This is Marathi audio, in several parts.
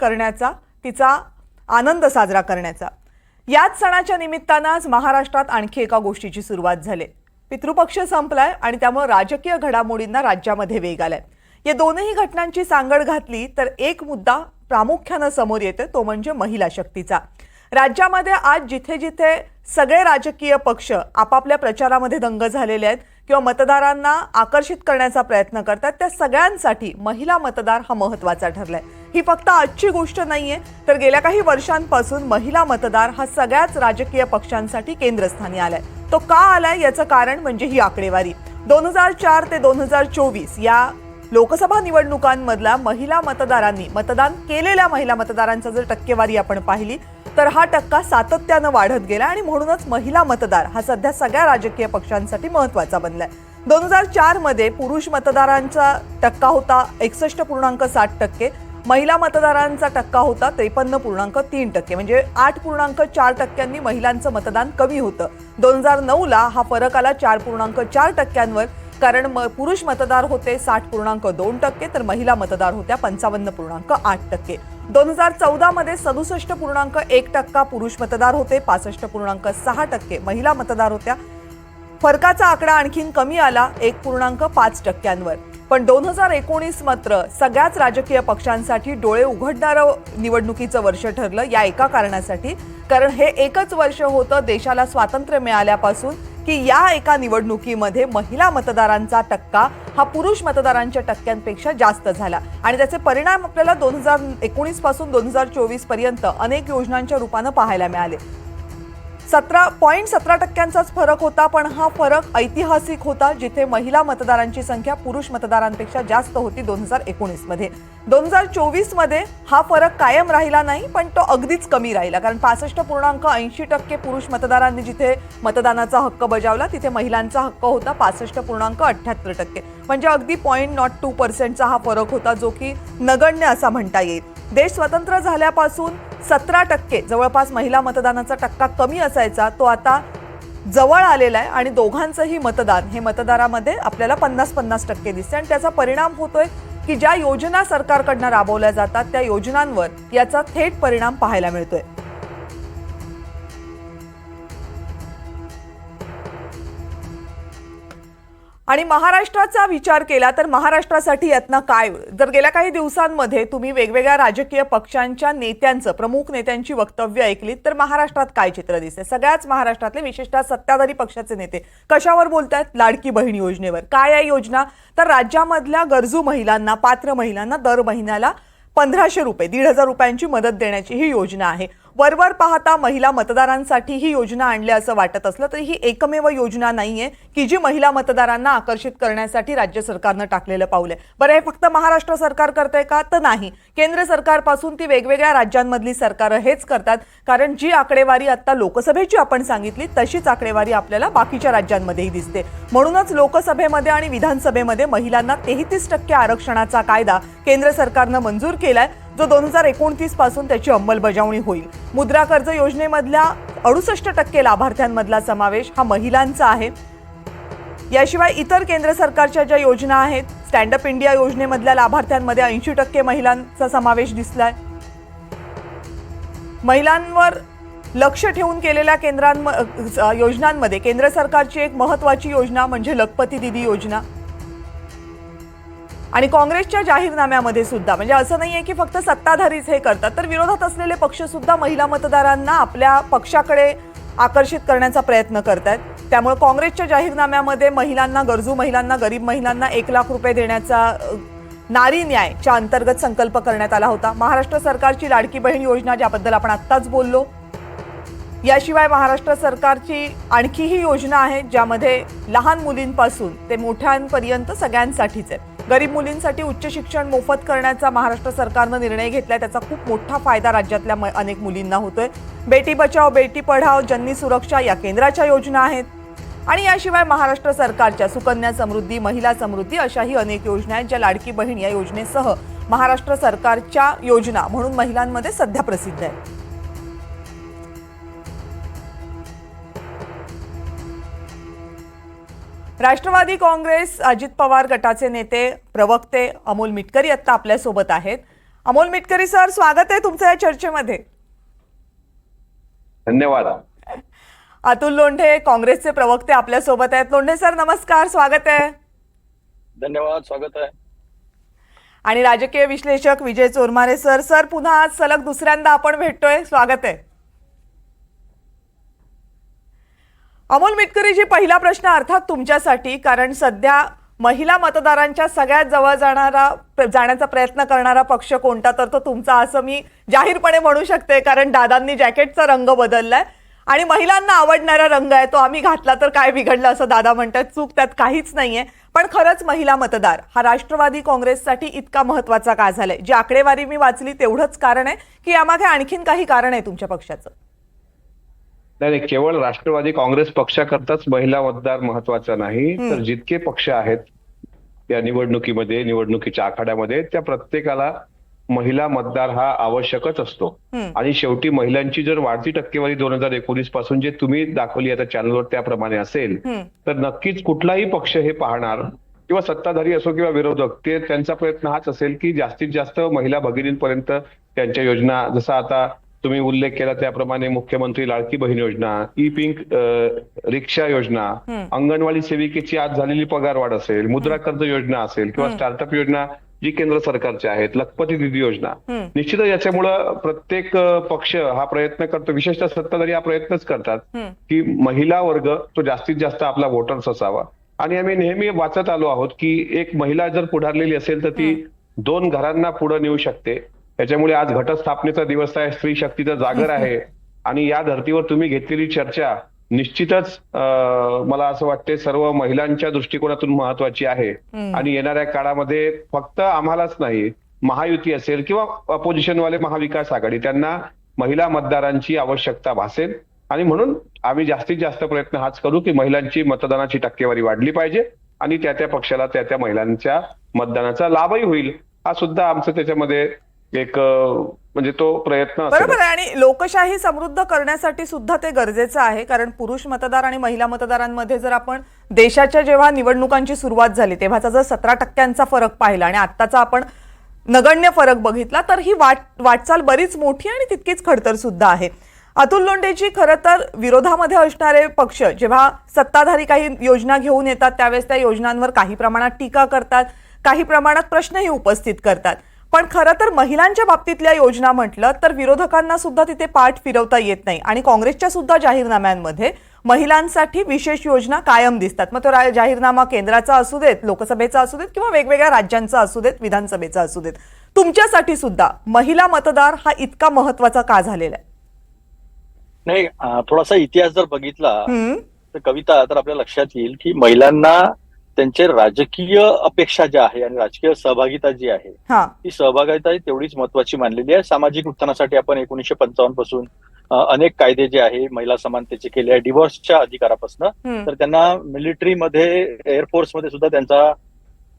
करण्याचा तिचा आनंद साजरा करण्याचा. याच सणाच्या निमित्तानं आज महाराष्ट्रात आणखी एका गोष्टीची सुरुवात झाली. पितृपक्ष संपलाय आणि त्यामुळे राजकीय घडामोडींना राज्यामध्ये वेग आलाय. या दोनही घटनांची सांगड घातली तर एक मुद्दा प्रामुख्यानं समोर येतो तो म्हणजे महिला शक्तीचा. राज्यामध्ये आज जिथे जिथे सगळे राजकीय पक्ष आपापल्या प्रचारामध्ये दंग झालेले आहेत किंवा मतदारांना आकर्षित करण्याचा प्रयत्न करतात त्या सगळ्यांसाठी महिला मतदार हा महत्त्वाचा ठरलाय. ही फक्त आजची गोष्ट नाहीये तर गेल्या काही वर्षांपासून महिला मतदार हा सगळ्याच राजकीय पक्षांसाठी केंद्रस्थानी आलाय. तो का आलाय याचं कारण म्हणजे ही आकडेवारी. दोन हजार चार ते दोन हजार चोवीस या लोकसभा निवडणुकांमधल्या महिला मतदारांनी मतदान केलेल्या महिला मतदारांचा जर टक्केवारी आपण पाहिली तर हा टक्का सातत्यानं वाढत गेला आणि म्हणूनच महिला मतदार हा सध्या सगळ्या राजकीय पक्षांसाठी महत्त्वाचा बनलाय. दोन हजार चारमध्ये पुरुष मतदारांचा टक्का होता एकसष्ट पूर्णांक साठ टक्के महिला मतदारांचा टक्का होता त्रेपन्न पूर्णांक तीन टक्के म्हणजे आठ पूर्णांक चार टक्क्यांनी महिलांचं मतदान कमी होतं. दोन हजार नऊला हा फरक आला चार पूर्णांक चार टक्क्यांवर कारण म पुरुष मतदार होते साठ पूर्णांक दोन टक्के तर महिला मतदार होत्या पंचावन्न पूर्णांक आठ टक्के. दोन हजार चौदामध्ये सदुसष्ट पूर्णांक एक टक्का पुरुष मतदार होते पासष्ट पूर्णांक सहा टक्के महिला मतदार होत्या. फरकाचा आकडा आणखीन कमी आला एक पूर्णांक पाच टक्क्यांवर. पण दोन हजार एकोणीस मात्र सगळ्याच राजकीय पक्षांसाठी डोळे उघडणारं निवडणुकीचं वर्ष ठरलं या एका कारणासाठी. कारण हे एकच वर्ष होतं देशाला स्वातंत्र्य मिळाल्यापासून की या एका निवडणुकीमध्ये महिला मतदारांचा टक्का हा पुरुष मतदारांच्या टक्क्यांपेक्षा जास्त झाला. आणि त्याचे परिणाम आपल्याला दोन हजार एकोणीसपासून दोन हजार चोवीसपर्यंत अनेक योजनांच्या रूपानं पाहायला मिळाले. सतरा पॉईंट सतरा टक्क्यांचाच फरक होता पण हा फरक ऐतिहासिक होता जिथे महिला मतदारांची संख्या पुरुष मतदारांपेक्षा जास्त होती दोन हजार एकोणीसमध्ये. दोन हजार चोवीसमध्ये हा फरक कायम राहिला नाही पण तो अगदीच कमी राहिला कारण पासष्ट पूर्णांक ऐंशी टक्के पुरुष मतदारांनी जिथे मतदानाचा हक्क बजावला तिथे महिलांचा हक्क होता पासष्ट पूर्णांक अठ्ठ्याहत्तर टक्के. म्हणजे अगदी पॉईंट नॉट टू पर्सेंटचा हा फरक होता जो की नगण्य असा म्हणता येईल. देश स्वतंत्र झाल्यापासून सतरा टक्के जवळपास महिला मतदानाचा टक्का कमी असायचा तो आता जवळ आलेला आहे आणि दोघांचंही मतदान हे मतदारामध्ये आपल्याला पन्नास पन्नास टक्के दिसते. आणि त्याचा परिणाम होतोय की ज्या योजना सरकारकडनं राबवल्या जातात त्या योजनांवर याचा थेट परिणाम पाहायला मिळतोय. आणि महाराष्ट्राचा विचार केला तर महाराष्ट्रासाठी यातनं काय? जर गेल्या काही दिवसांमध्ये तुम्ही वेगवेगळ्या राजकीय पक्षांच्या नेत्यांचं प्रमुख नेत्यांची वक्तव्य ऐकलीत तर महाराष्ट्रात काय चित्र दिसते? सगळ्याच महाराष्ट्रातले विशेषतः सत्ताधारी पक्षाचे नेते कशावर बोलतायत? लाडकी बहीण योजनेवर. काय आहे योजना? तर राज्यामधल्या गरजू महिलांना पात्र महिलांना दर महिन्याला पंधराशे रुपये दीड हजार रुपयांची मदत देण्याची ही योजना आहे. वरवर पाहता महिला मतदारांसाठी ही योजना आणली असं वाटत असलं तरी ही एकमेव योजना नाहीये की जी महिला मतदारांना आकर्षित करण्यासाठी राज्य सरकारनं टाकलेलं पाऊल आहे. बरं हे फक्त महाराष्ट्र सरकार करतंय का? तर नाही. केंद्र सरकारपासून ती वेगवेगळ्या राज्यांमधली सरकारं हेच करतात कारण जी आकडेवारी आता लोकसभेची आपण सांगितली तशीच आकडेवारी आपल्याला बाकीच्या राज्यांमध्येही दिसते. म्हणूनच लोकसभेमध्ये आणि विधानसभेमध्ये महिलांना तेहतीस टक्के आरक्षणाचा कायदा केंद्र सरकारनं मंजूर केलाय. जो दोन हजार एकोणतीसपासून त्याची अंमलबजावणी होईल. मुद्रा कर्ज योजनेमधल्या अडुसष्ट टक्के लाभार्थ्यांमधला समावेश हा महिलांचा आहे. याशिवाय इतर केंद्र सरकारच्या ज्या योजना आहेत स्टँडअप इंडिया योजनेमधल्या लाभार्थ्यांमध्ये ऐंशी टक्के महिलांचा समावेश दिसलाय. महिलांवर लक्ष ठेवून केलेल्या केंद्रांम योजनांमध्ये केंद्र सरकारची एक महत्वाची योजना म्हणजे लखपती दिदी योजना. आणि काँग्रेसच्या जाहीरनाम्यामध्ये सुद्धा. म्हणजे असं नाही आहे की फक्त सत्ताधारीच हे करतात तर विरोधात असलेले पक्षसुद्धा महिला मतदारांना आपल्या पक्षाकडे आकर्षित करण्याचा प्रयत्न करत आहेत त्यामुळे काँग्रेसच्या जाहीरनाम्यामध्ये महिलांना गरजू महिलांना गरीब महिलांना एक लाख रुपये देण्याचा नारी न्यायच्या अंतर्गत संकल्प करण्यात आला होता. महाराष्ट्र सरकारची लाडकी बहीण योजना ज्याबद्दल आपण आत्ताच बोललो. याशिवाय महाराष्ट्र सरकारची आणखी ही योजना आहे ज्यामध्ये लहान मुलींपासून ते मोठ्यांपर्यंत सगळ्यांसाठीच आहे. गरीब मुलींसाठी उच्च शिक्षण मोफत करण्याचा महाराष्ट्र सरकारनं निर्णय घेतला त्याचा खूप मोठा फायदा राज्यातल्या म- अनेक मुलींना होतोय. बेटी बचाव बेटी पढाव जन्नी सुरक्षा या केंद्राच्या योजना आहेत. आणि याशिवाय महाराष्ट्र सरकारच्या सुकन्या समृद्धी महिला समृद्धी अशाही अनेक योजना आहेत ज्या लाडकी बहीण या योजनेसह महाराष्ट्र सरकारच्या योजना म्हणून महिलांमध्ये सध्या प्रसिद्ध आहेत. राष्ट्रवादी काँग्रेस अजित पवार गटाचे नेते प्रवक्ते अमोल मिटकरी आत्ता आपल्यासोबत आहेत. अमोल मिटकरी सर स्वागत आहे तुमचं या चर्चेमध्ये. धन्यवाद. अतुल लोंढे काँग्रेसचे प्रवक्ते आपल्यासोबत आहेत. लोंढे सर नमस्कार स्वागत आहे. धन्यवाद स्वागत आहे. आणि राजकीय विश्लेषक विजय चोरमारे सर सर पुन्हा आज सलग दुसऱ्यांदा आपण भेटतोय. स्वागत आहे. अमोल मिटकरीजी पहिला प्रश्न अर्थात तुमच्यासाठी कारण सध्या महिला मतदारांच्या सगळ्यात जवळ जाणारा जाण्याचा प्रयत्न करणारा पक्ष कोणता? तर तो तुमचा असं मी जाहीरपणे म्हणू शकते कारण दादांनी जॅकेटचा रंग बदललाय आणि महिलांना आवडणारा रंग आहे तो आम्ही घातला तर काय बिघडलं असं दादा म्हणतात. चूक त्यात काहीच नाहीये. पण खरंच महिला मतदार हा राष्ट्रवादी काँग्रेससाठी इतका महत्त्वाचा का झालाय? जी आकडेवारी मी वाचली तेवढंच कारण आहे की यामागे आणखीन काही कारण आहे तुमच्या पक्षाचं? नाही नाही, केवळ राष्ट्रवादी काँग्रेस पक्षाकरताच महिला मतदार महत्त्वाचा नाही तर जितके पक्ष आहेत या निवडणुकीमध्ये निवडणुकीच्या आखाड्यामध्ये त्या प्रत्येकाला महिला मतदार हा आवश्यकच असतो. आणि शेवटी महिलांची जर वाढती टक्केवारी दोन हजार एकोणीसपासून जे तुम्ही दाखवली आता चॅनलवर त्याप्रमाणे असेल. तर नक्कीच कुठलाही पक्ष हे पाहणार किंवा सत्ताधारी असो किंवा विरोधक ते त्यांचा प्रयत्न हाच असेल की जास्तीत जास्त महिला भगिनींपर्यंत त्यांच्या योजना जसं आता तुम्ही उल्लेख केला त्याप्रमाणे मुख्यमंत्री लाडकी बहीण योजना ई पिंक रिक्षा योजना अंगणवाडी सेविकेची आज झालेली पगार वाढ असेल मुद्रा कर्ज योजना असेल किंवा स्टार्टअप योजना जी केंद्र सरकारच्या आहेत लखपती निधी योजना. निश्चितच याच्यामुळं प्रत्येक पक्ष हा प्रयत्न करतो विशेषतः सत्ताधारी हा प्रयत्नच करतात. की महिला वर्ग तो जास्तीत जास्त आपला वोटर्स असावा. आणि आम्ही नेहमी वाचत आलो आहोत की एक महिला जर पुढारलेली असेल तर ती दोन घरांना पुढे नेऊ शकते. त्याच्यामुळे आज घटस्थापनेचा दिवस आहे स्त्री शक्तीचा जागर आहे. आणि या धर्तीवर तुम्ही घेतलेली चर्चा निश्चितच मला असं वाटते सर्व महिलांच्या दृष्टिकोनातून महत्वाची आहे. आणि येणाऱ्या काळामध्ये फक्त आम्हालाच नाही महायुती असेल किंवा अपोजिशनवाले महाविकास आघाडी त्यांना महिला मतदारांची आवश्यकता भासेल. आणि म्हणून आम्ही जास्तीत जास्त प्रयत्न हाच करू की महिलांची मतदानाची टक्केवारी वाढली पाहिजे आणि त्या त्या पक्षाला त्या त्या महिलांच्या मतदानाचा लाभही होईल. हा सुद्धा आमचं त्याच्यामध्ये एक म्हणजे तो प्रयत्न बरोबर आहे. आणि लोकशाही समृद्ध करण्यासाठी सुद्धा ते गरजेचं आहे. कारण पुरुष मतदार आणि महिला मतदारांमध्ये जर आपण देशाच्या जेव्हा निवडणुकांची सुरुवात झाली तेव्हाचा जर सतरा टक्क्यांचा फरक पाहिला आणि आत्ताचा आपण नगण्य फरक बघितला तर ही वाट वाटचाल बरीच मोठी आणि तितकीच खडतर सुद्धा आहे. अतुल लोंढेची खरं तर विरोधामध्ये असणारे पक्ष जेव्हा सत्ताधारी काही योजना घेऊन येतात त्यावेळेस त्या योजनांवर काही प्रमाणात टीका करतात काही प्रमाणात प्रश्नही उपस्थित करतात. पण खरं तर महिलांच्या बाबतीतल्या योजना म्हटलं तर विरोधकांना सुद्धा तिथे पाठ फिरवता येत नाही. आणि काँग्रेसच्या सुद्धा जाहीरनाम्यांमध्ये महिलांसाठी विशेष योजना कायम दिसतात. मग तो जाहीरनामा केंद्राचा असू देत लोकसभेचा असू देत किंवा वेगवेगळ्या राज्यांचा असू देत विधानसभेचा असू देत तुमच्यासाठी सुद्धा महिला मतदार हा इतका महत्त्वाचा का झालेला आहे? नाही थोडासा इतिहास जर बघितला तर कविता तर आपल्या लक्षात येईल की महिलांना त्यांचे राजकीय अपेक्षा ज्या आहे आणि राजकीय सहभागिता जी आहे हा. ती सहभागिता ही तेवढीच महत्वाची मानलेली आहे. सामाजिक उत्थानासाठी आपण एकोणीशे पंचावन्नपासून अनेक कायदे जे आहे महिला समानतेचे केले आहे डिव्होर्सच्या अधिकारापासून. तर त्यांना मिलिटरीमध्ये एअरफोर्समध्ये सुद्धा त्यांचा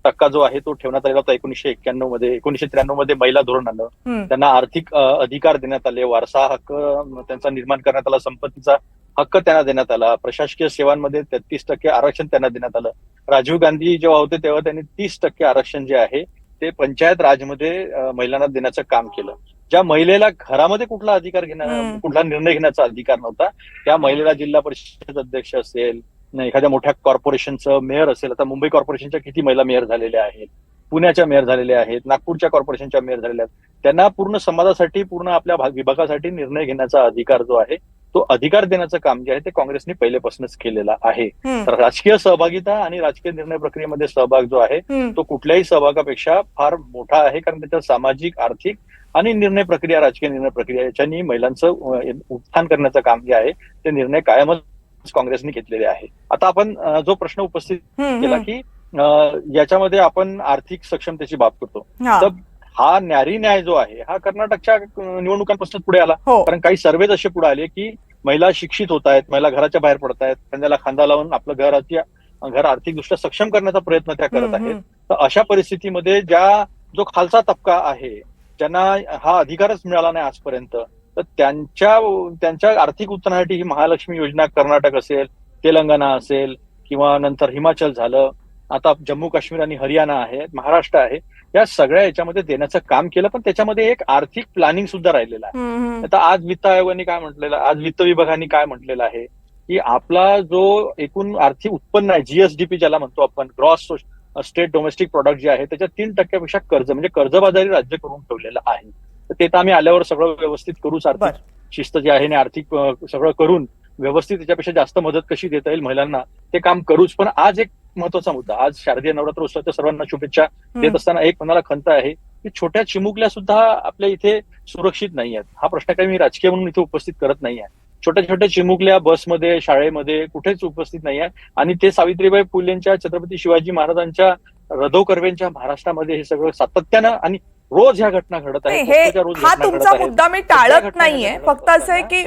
टक्का जो आहे तो ठेवण्यात आलेला होता. एकोणीशे एक्क्याण्णवमध्ये एकोणीशे त्र्याण्णवमध्ये महिला धोरण आलं. त्यांना आर्थिक अधिकार देण्यात आले. वारसा हक्क त्यांचा निर्माण करण्यात आला. संपत्तीचा हक्क त्यांना देण्यात आला. प्रशासकीय सेवांमध्ये तेहतीस टक्के आरक्षण त्यांना देण्यात आलं. राजीव गांधी जेव्हा होते तेव्हा त्यांनी तीस टक्के आरक्षण जे आहे ते पंचायत राजमध्ये महिलांना देण्याचं काम केलं ज्या महिलेला घरामध्ये कुठला अधिकार. घेण्या कुठला निर्णय घेण्याचा अधिकार नव्हता त्या महिलेला जिल्हा परिषद अध्यक्ष असेल एखाद्या मोठ्या कॉर्पोरेशनचं मेयर असेल आता मुंबई कॉर्पोरेशनच्या किती महिला मेयर झालेल्या आहेत पुण्याच्या मेयर झालेल्या आहेत नागपूरच्या कॉर्पोरेशनच्या मेयर झालेल्या आहेत त्यांना पूर्ण समाजासाठी पूर्ण आपल्या भाग- विभागासाठी निर्णय घेण्याचा अधिकार जो आहे तो अधिकार देण्याचं काम जे आहे ते काँग्रेसने पहिलेपासूनच केलेलं आहे. तर राजकीय सहभागिता आणि राजकीय निर्णय प्रक्रियेमध्ये सहभाग जो आहे. तो कुठल्याही सहभागापेक्षा फार मोठा आहे. कारण त्याच्यात सामाजिक आर्थिक आणि निर्णय प्रक्रिया राजकीय निर्णय प्रक्रिया याच्यानी महिलांचं उत्थान करण्याचं काम जे आहे ते निर्णय कायमच काँग्रेसने घेतलेले आहे. आता आपण जो प्रश्न उपस्थित केला. की याच्यामध्ये आपण आर्थिक सक्षमतेची बाब करतो. तर हा न्यारी न्याय जो आहे हा कर्नाटकच्या निवडणुकांपासून पुढे आला. हो. कारण काही सर्वेज असे पुढे आले की महिला शिक्षित होत आहेत महिला घराच्या बाहेर पडत आहेत खांद्याला खांदा लावून आपलं घराची घर आर्थिकदृष्ट्या सक्षम करण्याचा प्रयत्न त्या करत आहेत. तर अशा परिस्थितीमध्ये ज्या जो खालचा तबका आहे ज्यांना हा अधिकारच मिळाला नाही आजपर्यंत तर त्यांच्या त्यांच्या आर्थिक उत्थानासाठी ही महालक्ष्मी योजना कर्नाटक असेल तेलंगणा असेल किंवा नंतर हिमाचल झालं आता जम्मू काश्मीर आणि हरियाणा आहे महाराष्ट्र आहे या सगळ्या याच्यामध्ये देण्याचं काम केलं पण त्याच्यामध्ये एक आर्थिक प्लॅनिंग सुद्धा राहिलेलं आहे. आता आज वित्त आयोगाने काय म्हटलेलं आज वित्त विभागाने काय म्हटलेलं आहे? की आपला जो एकूण आर्थिक उत्पन्न आहे जीएसडीपी ज्याला म्हणतो आपण ग्रॉस स्टेट डोमेस्टिक प्रॉडक्ट जे आहे त्याच्या तीन टक्क्यापेक्षा कर्ज म्हणजे कर्जबाजारी राज्य करून ठेवलेलं आहे. तर ते तर आम्ही आल्यावर सगळं व्यवस्थित करूच बर. आर्थिक शिस्त जी आहे आणि आर्थिक सगळं करून व्यवस्थित त्याच्यापेक्षा जास्त मदत कशी देता येईल महिलांना ते काम करूच. पण आज एक महत्त्वाचा मुद्दा आज शारदीय नवरात्र उत्सवाच्या सर्वांना शुभेच्छा देत. असताना एक मनाला खंत आहे की छोट्या चिमुकल्या सुद्धा आपल्या इथे सुरक्षित नाही आहेत. हा प्रश्न काही मी राजकीय म्हणून इथे उपस्थित करत नाही आहे. छोट्या छोट्या चिमुकल्या बसमध्ये शाळेमध्ये कुठेच उपस्थित नाही आहे आणि ते सावित्रीबाई फुलेंच्या छत्रपती शिवाजी महाराजांच्या रधो कर्वेंच्या महाराष्ट्रामध्ये हे सगळं सातत्यानं आणि रोज ह्या घटना घडत आहेत हे हा तुमचा. मुद्दा मी टाळत नाहीये. फक्त असं आहे की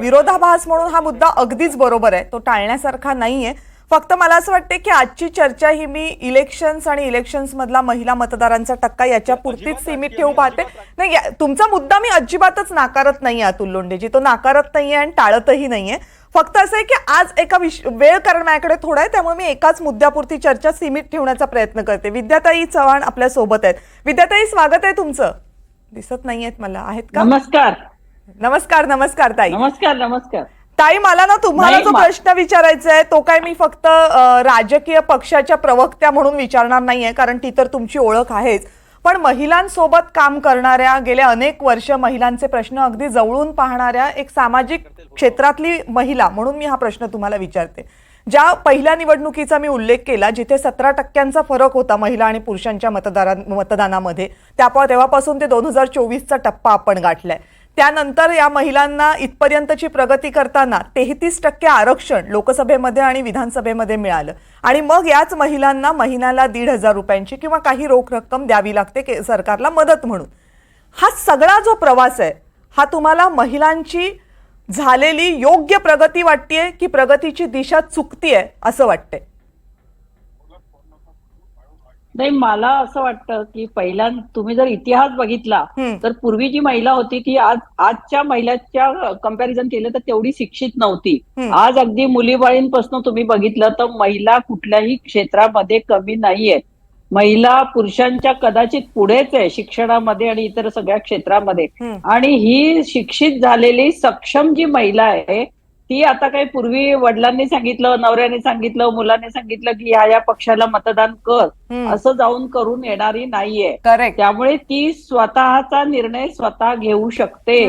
विरोधाभास म्हणून हा मुद्दा अगदीच बरोबर आहे. तो टाळण्यासारखा नाहीये. फक्त मला असं वाटते की आजची चर्चा ही मी इलेक्शन्स आणि इलेक्शन्स मधला महिला मतदारांचा टक्का याच्या पुरतीच सीमित ठेवू पाहते. नाही तुमचा मुद्दा मी अजिबातच नाकारत नाहीये अतुल लोंढेजी तो नाकारत नाहीये आणि टाळतही नाहीये. फक्त असं आहे की आज एका विश वेळ कारण माझ्याकडे थोडा आहे त्यामुळे मी एकाच मुद्द्यापुरती चर्चा सीमित ठेवण्याचा प्रयत्न करते. विद्याताई चव्हाण आपल्यासोबत आहेत. विद्याताई स्वागत आहे तुमचं. दिसत नाहीयेत मला. आहेत का? नमस्कार. नमस्कार नमस्कार ताई. नमस्कार नमस्कार. ताई मला ना तुम्हाला जो प्रश्न विचारायचा आहे तो काय मी फक्त राजकीय पक्षाच्या प्रवक्त्या म्हणून विचारणार नाहीये कारण ती तर तुमची ओळख आहेच. पण महिलांसोबत काम करणाऱ्या गेल्या अनेक वर्ष महिलांचे प्रश्न अगदी जवळून पाहणाऱ्या एक सामाजिक क्षेत्रातली महिला म्हणून मी हा प्रश्न तुम्हाला विचारते. ज्या पहिल्या निवडणुकीचा मी उल्लेख केला जिथे सतरा टक्क्यांचा फरक होता महिला आणि पुरुषांच्या मतदारां मतदानामध्ये त्या तेव्हापासून ते दोन हजार चोवीसचा टप्पा आपण गाठलाय. त्यानंतर या महिलांना इथपर्यंतची प्रगती करताना तेहतीस टक्के आरक्षण लोकसभेमध्ये आणि विधानसभेमध्ये मिळालं. आणि मग याच महिलांना महिन्याला दीड हजार रुपयांची किंवा काही रोख रक्कम द्यावी लागते के- सरकारला मदत म्हणून. हा सगळा जो प्रवास आहे हा तुम्हाला महिलांची झालेली योग्य प्रगती वाटतेय की प्रगतीची दिशा चुकती आहे असं वाटतंय? नाही मला असं वाटतं की पहिल्या तुम्ही जर इतिहास बघितला. तर पूर्वी जी महिला होती ती आज आजच्या महिलाच्या कंपॅरिझन केलं तर तेवढी शिक्षित नव्हती. आज अगदी मुलीबाळींपासून तुम्ही बघितलं तर महिला कुठल्याही क्षेत्रामध्ये कमी नाहीये महिला पुरुषांच्या कदाचित पुढेच आहे शिक्षणामध्ये आणि इतर सगळ्या क्षेत्रामध्ये. आणि ही शिक्षित झालेली सक्षम जी महिला आहे ती आता काही पूर्वी वडिलांनी सांगितलं नवऱ्याने सांगितलं मुलाने सांगितलं की ह्या या पक्षाला मतदान कर. असं जाऊन करून येणारी नाहीये. त्यामुळे ती स्वतःचा निर्णय स्वतः घेऊ शकते.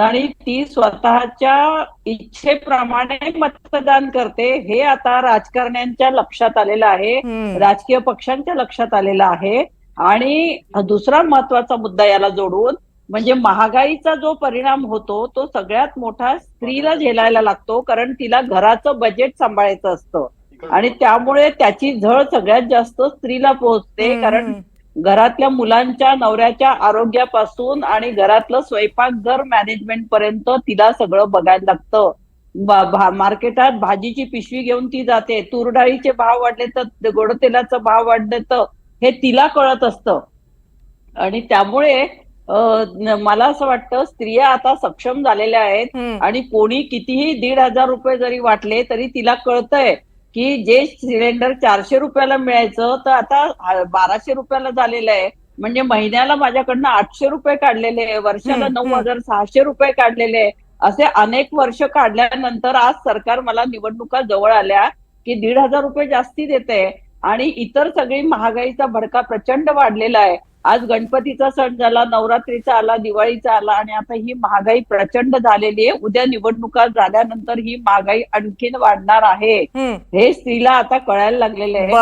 आणि ती स्वतःच्या इच्छेप्रमाणे मतदान करते. हे आता राजकारण्यांच्या लक्षात आलेलं आहे. राजकीय पक्षांच्या लक्षात आलेलं आहे. आणि दुसरा महत्त्वाचा मुद्दा याला जोडून म्हणजे महागाईचा जो परिणाम होतो तो सगळ्यात मोठा स्त्रीला झेलायला लागतो कारण तिला घराचं बजेट सांभाळायचं असतं. आणि त्यामुळे त्याची झळ सगळ्यात जास्त स्त्रीला पोहोचते कारण. घरातल्या मुलांच्या नवऱ्याच्या आरोग्यापासून आणि घरातलं स्वयंपाकघर मॅनेजमेंट पर्यंत तिला सगळं बघायला लागतं. भा- मार्केटात भाजीची पिशवी घेऊन ती जाते तूर डाळीचे भाव वाढले तर गोड तेलाचा भाव वाढले तर हे तिला कळत असतं. आणि त्यामुळे मला असं वाटतं स्त्रिया आता सक्षम झालेल्या आहेत. आणि कोणी कितीही दीड हजार रुपये जरी वाटले तरी तिला कळतंय की जे सिलेंडर चारशे रुपयाला मिळायचं तर आता बाराशे रुपयाला झालेलं आहे म्हणजे महिन्याला माझ्याकडनं आठशे रुपये काढलेले आहे वर्षाला नऊ. हजार सहाशे रुपये काढलेले आहे असे अनेक वर्ष काढल्यानंतर आज सरकार मला निवडणुका जवळ आल्या की दीड हजार रुपये जास्ती देते आणि इतर सगळी महागाईचा भडका प्रचंड वाढलेला आहे आज गणपतीचा सण झाला नवरात्रीचा आला दिवाळीचा आला आणि आता ही महागाई प्रचंड झालेली आहे. उद्या निवडणुका झाल्यानंतर ही महागाई आणखीन वाढणार आहे. हे स्त्रीला आता कळायला लागलेले आहे.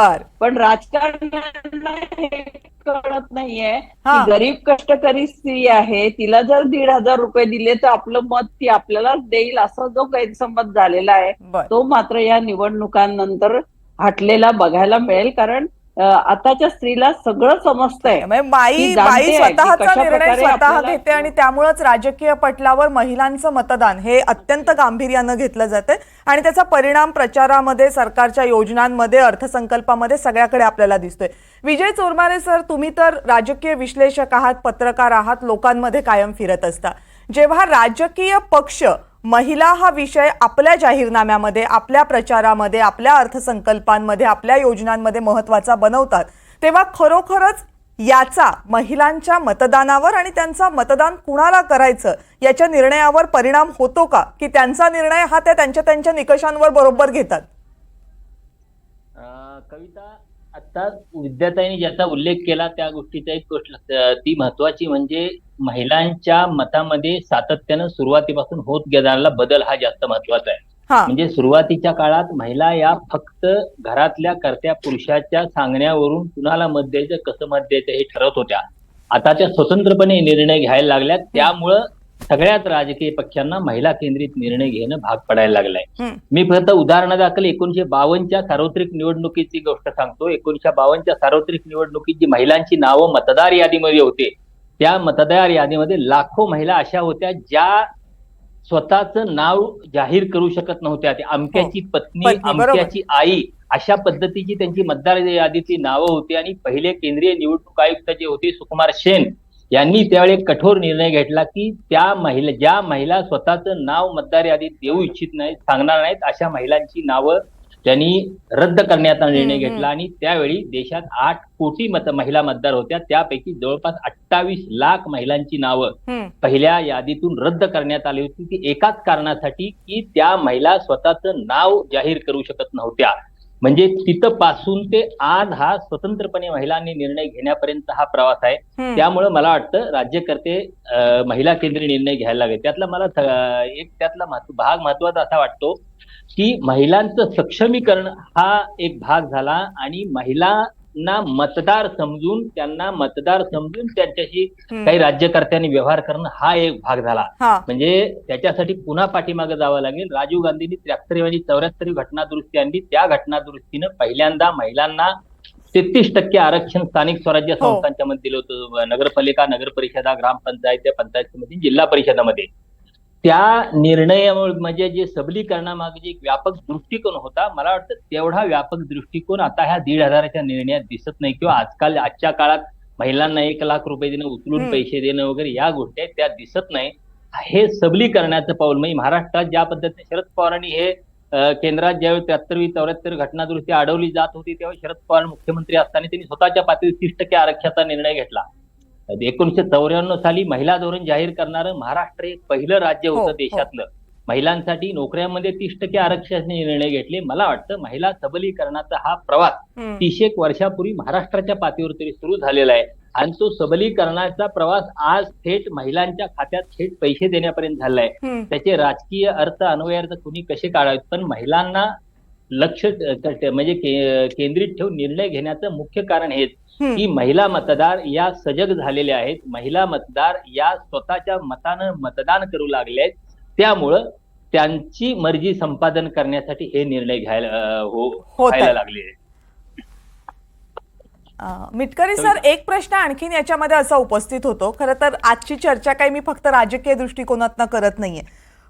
पण राजकारण्यांना हे कळत नाहीये. की गरीब कष्टकरी स्त्री आहे. तिला जर दीड हजार रुपये दिले तर आपलं मत ती आपल्यालाच देईल असा जो गैरसमज झालेला आहे. तो मात्र या निवडणुकांनंतर हटलेला बघायला मिळेल. कारण आताच्या स्त्रीला सगळं समजतंय. बाई बाई स्वतःचा निर्णय स्वतः घेते आणि त्यामुळेच राजकीय पटलावर महिलांचं मतदान हे अत्यंत गांभीर्यानं घेतलं जाते आणि त्याचा परिणाम प्रचारामध्ये सरकारच्या योजनांमध्ये अर्थसंकल्पामध्ये सगळ्याकडे आपल्याला दिसतोय. विजय चोरमारे सर तुम्ही तर राजकीय विश्लेषक आहात पत्रकार आहात लोकांमध्ये कायम फिरत असता. जेव्हा राजकीय पक्ष महिला हा विषय आपल्या जाहीरनाम्यामध्ये आपल्या प्रचारामध्ये आपल्या अर्थसंकल्पांमध्ये आपल्या योजनांमध्ये महत्त्वाचा बनवतात. तेव्हा खरोखरच याचा महिलांच्या मतदानावर आणि त्यांचा मतदान कुणाला करायचं याच्या निर्णयावर परिणाम होतो का? की त्यांचा निर्णय हा त्या त्यांच्या त्यांच्या निकषांवर बरोबर घेतात? कविता आता विद्याताईने ज्याचा उल्लेख केला त्या गोष्टीचा एक गोष्ट ती महत्वाची म्हणजे महिलांच्या मतामध्ये सातत्यानं सुरुवातीपासून होत गेलेला बदल हा जास्त महत्त्वाचा आहे. म्हणजे सुरुवातीच्या काळात महिला या फक्त घरातल्या करत्या पुरुषाच्या सांगण्यावरून कुणाला मत द्यायचं कसं मत द्यायचं हे ठरवत होत्या. आता त्या स्वतंत्रपणे निर्णय घ्यायला लागल्या त्यामुळं सगळ्याच राजकीय पक्षांना महिला केंद्रित निर्णय घेणं भाग पडायला लागलाय. मी फक्त उदाहरणादाखल एकोणीशे बावन्नच्या सार्वत्रिक निवडणुकीची गोष्ट सांगतो. एकोणीशे बावन्नच्या सार्वत्रिक निवडणुकीत जी महिलांची नावं मतदार यादीमध्ये होते त्या मतदार यादीमध्ये लाखो महिला अशा होत्या ज्या स्वतःचं नाव जाहीर करू शकत नव्हत्या. ते अमक्याची पत्नी पत्नी. अमक्याची आई अशा पद्धतीची त्यांची मतदार यादीची नावं होती. आणि पहिले केंद्रीय निवडणूक आयुक्त जे होते सुकुमार सेन यांनी त्यावेळी एक कठोर निर्णय घेतला की त्या महिला ज्या महिला स्वतःचं नाव मतदार यादीत देऊ इच्छित नाहीत सांगणार नाहीत अशा महिलांची नावं त्यांनी रद्द करण्याचा निर्णय घेतला. आणि त्यावेळी देशात आठ कोटी मत महिला मतदार होत्या. त्यापैकी जवळपास अठ्ठावीस लाख महिलांची नावं. पहिल्या यादीतून रद्द करण्यात आली होती. ती एकाच कारणासाठी की त्या महिला स्वतःचं नाव जाहीर करू शकत नव्हत्या. म्हणजे तिथं पासून ते आज हा स्वतंत्रपणे महिलांनी निर्णय घेण्यापर्यंत हा प्रवास आहे. त्यामुळे मला वाटतं राज्यकर्ते अं, महिला केंद्रीय निर्णय घ्यायला लागले त्यातला मला एक त्यातला भाग महत्त्वाचा असा वाटतो की महिलांचं सक्षमीकरण हा एक भाग झाला आणि महिलांना मतदार समजून त्यांना मतदार समजून त्यांच्याशी. काही राज्यकर्त्यांनी व्यवहार करणं हा एक भाग झाला. म्हणजे त्याच्यासाठी पुन्हा पाठीमागे जावं लागेल. राजीव गांधींनी त्र्याहत्तरी आणि चौऱ्याहत्तरी घटना दुरुस्ती आणली त्या घटना दुरुस्तीनं पहिल्यांदा महिलांना तेहतीस टक्के आरक्षण स्थानिक स्वराज्य हो. संस्थांच्या मध्ये दिलं होतं. नगरपालिका नगर परिषदा ग्रामपंचायत पंचायत समिती जिल्हा परिषदामध्ये. त्या निर्णयामुळे म्हणजे जे सबलीकरणामागे जे एक व्यापक दृष्टिकोन होता मला वाटतं तेवढा व्यापक दृष्टिकोन आता ह्या दीड हजाराच्या निर्णयात दिसत नाही. किंवा आजकाल आजच्या काळात महिलांना एक लाख रुपये देणं उचलून. पैसे देणं वगैरे या गोष्टी आहेत त्या दिसत नाही. हे सबलीकरणाचं पाऊल म्हणजे महाराष्ट्रात ज्या पद्धतीने शरद पवारांनी हे केंद्रात ज्यावेळी त्र्याहत्तरवी चौऱ्याहत्तर घटना दुरुस्ती अडवली जात होती त्यावेळी शरद पवार मुख्यमंत्री असताना त्यांनी स्वतःच्या पातळीवर तीस टक्के आरक्षणाचा निर्णय घेतला. एकोणीशे चौऱ्याण्णव साली महिला धोरण जाहीर करणारं महाराष्ट्र हे पहिलं राज्य हो, हो. होतं देशातलं महिलांसाठी नोकऱ्यामध्ये तीस टक्के आरक्षणाचे निर्णय घेतले मला वाटतं महिला सबलीकरणाचा हा प्रवास. तीस एक वर्षापूर्वी महाराष्ट्राच्या पातळीवर तरी सुरू झालेला आहे आणि तो सबलीकरणाचा प्रवास आज थेट महिलांच्या खात्यात थेट पैसे देण्यापर्यंत झालाय. त्याचे राजकीय अर्थ अन्वयार्थ कुणी कसे काढावेत पण महिलांना लक्ष म्हणजे केंद्रित ठेवून निर्णय घेण्याचं मुख्य कारण हेच. की महिला मतदार या सजग झालेल्या आहेत. महिला मतदार या स्वतःच्या मतानं मतदान करू लागले आहेत त्यामुळं त्यांची मर्जी संपादन करण्यासाठी हे निर्णय घ्यायला हो लागले मिटकरी सर एक प्रश्न आणखीन याच्यामध्ये असा उपस्थित होतो. खरं तर आजची चर्चा काही मी फक्त राजकीय दृष्टिकोनातनं करत नाहीये.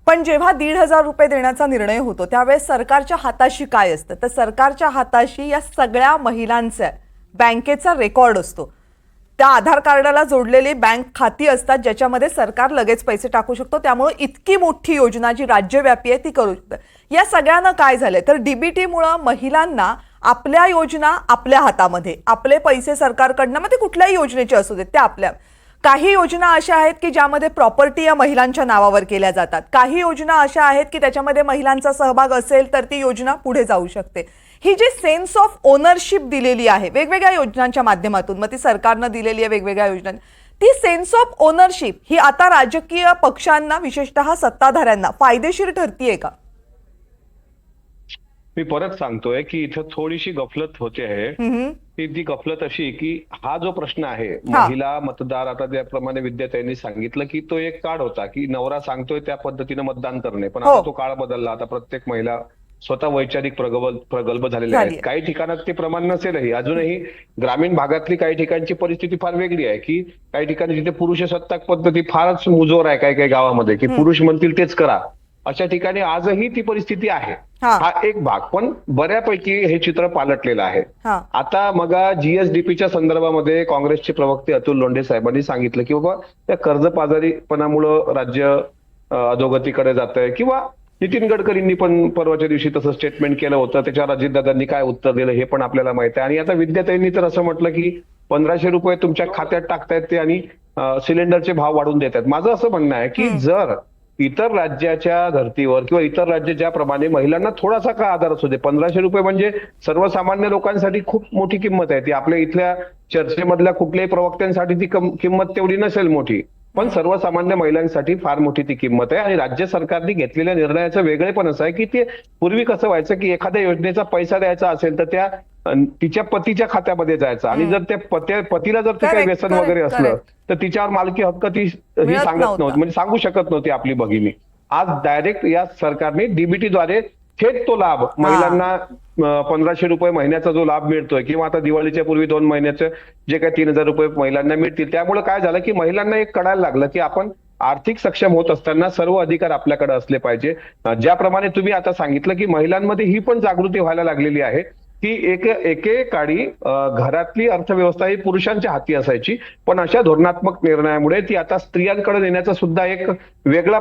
पण जेव्हा दीड हजार रुपये देण्याचा निर्णय होतो त्यावेळेस सरकारच्या हाताशी काय असतं? तर सरकारच्या हाताशी या सगळ्या महिलांचा बँकेचा रेकॉर्ड असतो. त्या आधार कार्डाला जोडलेली बँक खाती असतात ज्याच्यामध्ये सरकार लगेच पैसे टाकू शकतो. त्यामुळे इतकी मोठी योजना जी राज्यव्यापी आहे ती करू शकतं. या सगळ्यांना काय झालंय? तर डीबीटीमुळं महिलांना आपल्या योजना आपल्या हातामध्ये आपले पैसे सरकारकडनं मग ते कुठल्याही योजनेचे असू देत त्या आपल्या. काही योजना अशा आहेत की ज्यामध्ये प्रॉपर्टी या महिलांच्या नावावर केल्या जातात. काही योजना अशा आहेत की त्याच्यामध्ये महिलांचा सहभाग असेल तर ती योजना पुढे जाऊ शकते. ही जी सेन्स ऑफ ओनरशिप दिलेली आहे वेगवेगळ्या योजनांच्या माध्यमातून मग ती सरकारनं दिलेली आहे वेगवेगळ्या योजना ती सेन्स ऑफ ओनरशिप ही आता राजकीय पक्षांना विशेषतः सत्ताधाऱ्यांना फायदेशीर ठरतीये का? मी परत सांगतोय की इथं थोडीशी गफलत होते आहे. की ती गफलत अशी की हा जो प्रश्न आहे. महिला मतदार आता ज्याप्रमाणे विद्यार्थ्यांनी सांगितलं की तो एक काळ होता की नवरा सांगतोय त्या पद्धतीने मतदान करणे पण हो. आता तो काळ बदलला आता प्रत्येक महिला स्वतः वैचारिक प्रगल्भ प्रगल्भ झालेल्या झाली आहेत आहे. काही ठिकाणात ते प्रमाण नसेलही अजूनही ग्रामीण भागातली काही ठिकाणची परिस्थिती फार वेगळी आहे की काही ठिकाणी जिथे पुरुष सत्ताक पद्धती फारच मुजोर आहे काही काही गावामध्ये की पुरुष म्हणतील तेच करा अशा ठिकाणी आजही ती परिस्थिती आहे. हा. एक भाग. पण बऱ्यापैकी हे चित्र पालटलेलं आहे. आता मगा जीएसडीपीच्या संदर्भामध्ये काँग्रेसचे प्रवक्ते अतुल लोंढे साहेबांनी सांगितलं की बाबा त्या कर्जबाजारीपणामुळं राज्य अधोगतीकडे जात आहे किंवा नितीन गडकरींनी पण परवाच्या दिवशी तसं स्टेटमेंट केलं होतं. त्याच्यावर अजितदादांनी काय उत्तर दिलं हे पण आपल्याला माहिती आहे. आणि आता विद्याताईंनी तर असं म्हटलं की पंधराशे रुपये तुमच्या खात्यात टाकतायत ते आणि सिलेंडरचे भाव वाढून देत आहेत माझं असं म्हणणं आहे की जर इतर राज्याच्या धर्तीवर किंवा इतर राज्य ज्याप्रमाणे महिलांना थोडासा का आधार असू दे? पंधराशे रुपये म्हणजे सर्वसामान्य लोकांसाठी खूप मोठी किंमत आहे. ती आपल्या इथल्या चर्चेमधल्या कुठल्याही प्रवक्त्यांसाठी ती किंमत तेवढी नसेल मोठी. पण सर्वसामान्य महिलांसाठी फार मोठी ती किंमत आहे आणि राज्य सरकारने घेतलेल्या निर्णयाचं वेगळेपण असं आहे की ते पूर्वी कसं व्हायचं की एखाद्या योजनेचा पैसा द्यायचा असेल तर त्या तिच्या पतीच्या खात्यामध्ये जायचा. आणि जर त्या पत्या पतीला जर ते काही व्यसन वगैरे असलं. तर तिच्यावर मालकी हक्क ती ही सांगत नव्हता. म्हणजे सांगू शकत नव्हती आपली भगिनी. आज डायरेक्ट या सरकारने डीबीटी द्वारे थेट तो लाभ महिलांना पंधराशे रुपये महिन्याचा जो लाभ मिळतोय किंवा आता दिवाळीच्या पूर्वी दोन महिन्याचे जे काही तीन हजार रुपये महिलांना मिळतील त्यामुळे काय झालं की महिलांना एक कळायला लागलं की आपण आर्थिक सक्षम होत असताना सर्व अधिकार आपल्याकडे असले पाहिजे. ज्याप्रमाणे तुम्ही आता सांगितलं की महिलांमध्ये ही पण जागृती व्हायला लागलेली आहे. की एक एकेकाळी घरातली अर्थव्यवस्था ही पुरुषांच्या हाती असायची. पण अशा धोरणात्मक निर्णयामुळे ती आता स्त्रियांकडे नेण्याचा सुद्धा एक वेगळा